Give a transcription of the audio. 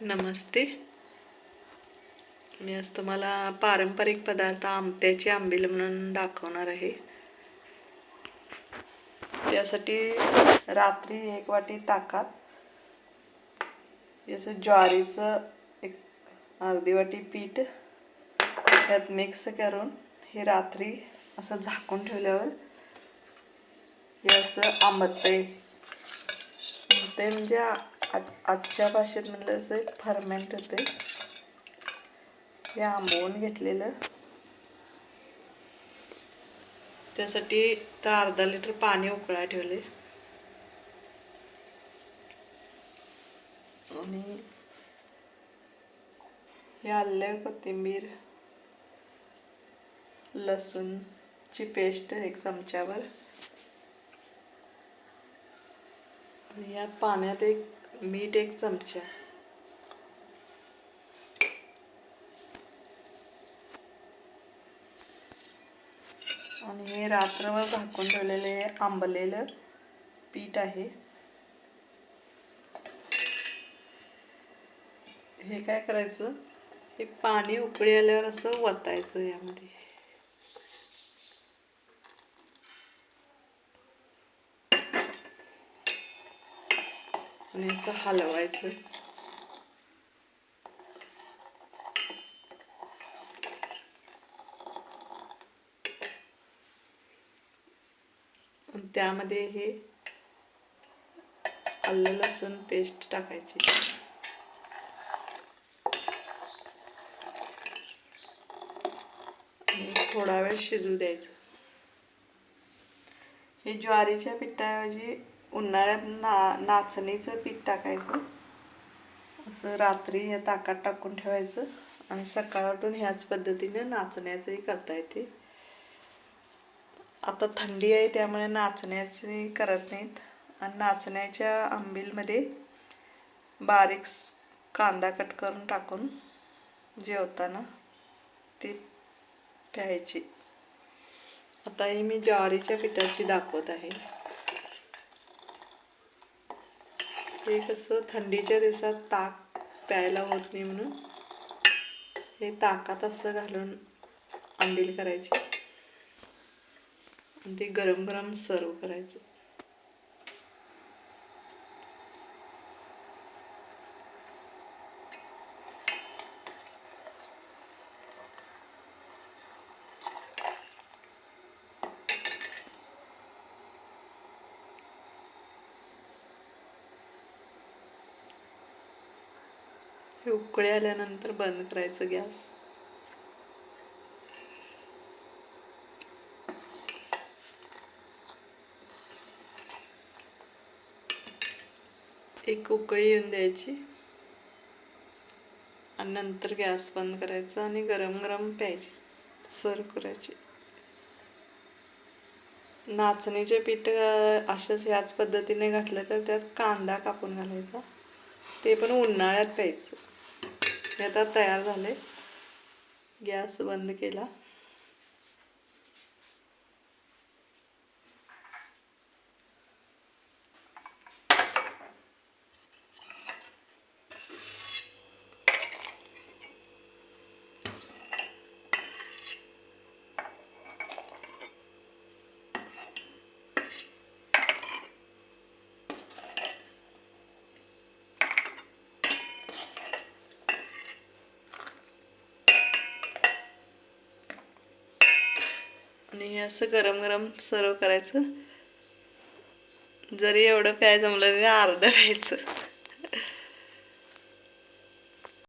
नमस्ते. मी आज तुम्हाला पारंपरिक पदार्थ आमट्याची आंबील म्हणून दाखवणार आहे. त्यासाठी रात्री एक वाटी ताकात याचं ज्वारीचं एक अर्धी वाटी पीठ त्यात मिक्स करून हे रात्री असं झाकून ठेवल्यावर हे असं आंबतंय. ते म्हणजे आज आजच्या भाषेत म्हणलं असं फर्मेंट होते हे आंबवून घेतलेलं. त्यासाठी तर अर्धा लिटर पाणी उकळा ठेवले आणि हे आलं कोथिंबीर लसूणची पेस्ट एक चमच्यावर. या पाण्यात एक मीठ एक चमचा. आणि हे रात्रभर झाकून ठेवलेले आंबलेलं पीठ आहे. हे काय करायचं? हे पाणी उकळी आल्यावर असं वतायचं यामध्ये. आणि असं हलवायचं. त्यामध्ये हे आलं लसूण पेस्ट टाकायची. थोडा वेळ शिजू द्यायचं. हे ज्वारीच्या पिठाऐवजी उन्हाळ्यात ना नाचणीचं पीठ टाकायचं. असं रात्री या ताकात टाकून ठेवायचं. आणि सकाळ उठून ह्याच पद्धतीने नाचण्याचंही करता येते. आता थंडी आहे त्यामुळे नाचण्याचे करत नाहीत. आणि नाचण्याच्या आंबीलमध्ये बारीक कांदा कट करून टाकून जेवताना ते प्यायचे आता ही मी ज्वारीच्या पिठाची दाखवत आहे. हे कसं थंडीच्या दिवसात ताक प्यायला होत नाही म्हणून हे ताकात असं घालून आंबील करायची. आणि ते गरम गरम सर्व करायचं. हे उकळे आल्यानंतर बंद करायचं गॅस. एक उकळी येऊन द्यायची. आणि नंतर गॅस बंद करायचा आणि गरम गरम प्यायची. सर्व करायची. नाचणीचे पीठ अं, असंच ह्याच पद्धतीने घातलं तर त्यात कांदा कापून घालायचा. ते पण उन्हाळ्यात प्यायचं. हे आता तयार झाले. गॅस बंद केला. आणि हे असं गरम गरम सर्व करायचं. जरी एवढं प्याय जमलं तरी अर्धं प्यायचं.